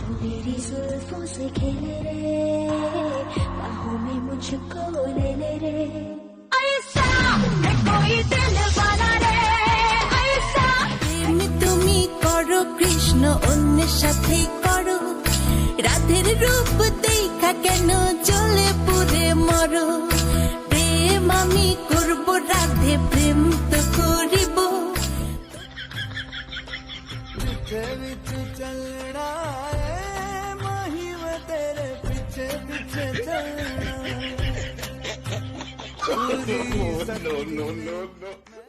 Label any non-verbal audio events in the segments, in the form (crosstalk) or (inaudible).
जो मेरी जुल्फों से खेले रे बाहों में मुझको ले ले रे ऐसा है कोई दिल वाला रे ऐसा প্রেম তুমি করো কৃষ্ণ অন্যের সাথে করো রাধের রূপ দেখা কেন চলে পুরে মরো প্রেম আমি করব রাধে প্রেম (laughs) (laughs) no, no, no, no.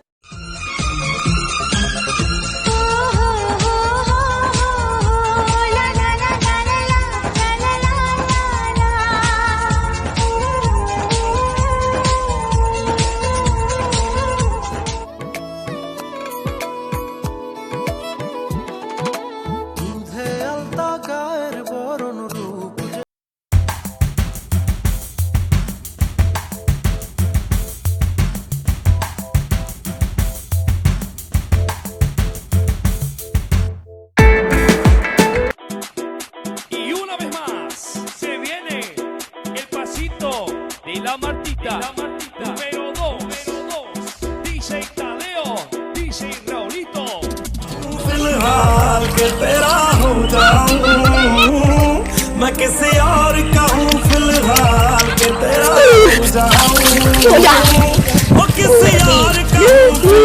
la Martita. Número 2. DJ Tadeo. DJ Raulito. फिलहाल के तेरा हो जाऊं मैं किसी और का हूँ फिलहाल के तेरा हो जाऊं वो किसी और का हूँ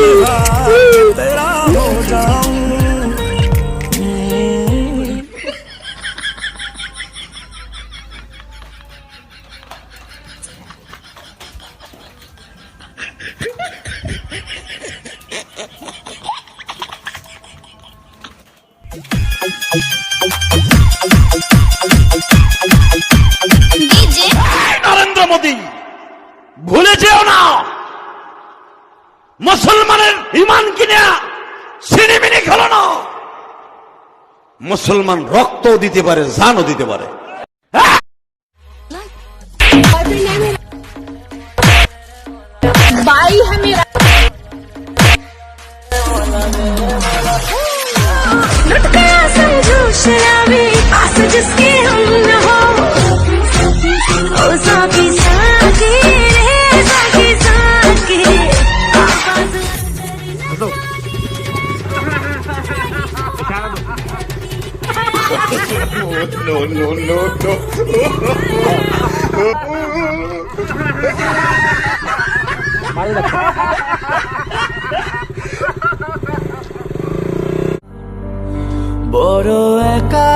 নরেন্দ্র মোদী ভুলে যেও না। মুসলমানের ইমান কিনা সিনেমিনি খেলো না। মুসলমান রক্ত দিতে পারে জানও দিতে পারে। বাই जिसके हम न हो ओ साकी साकी रे साकी साकी आवाज বড় একা একা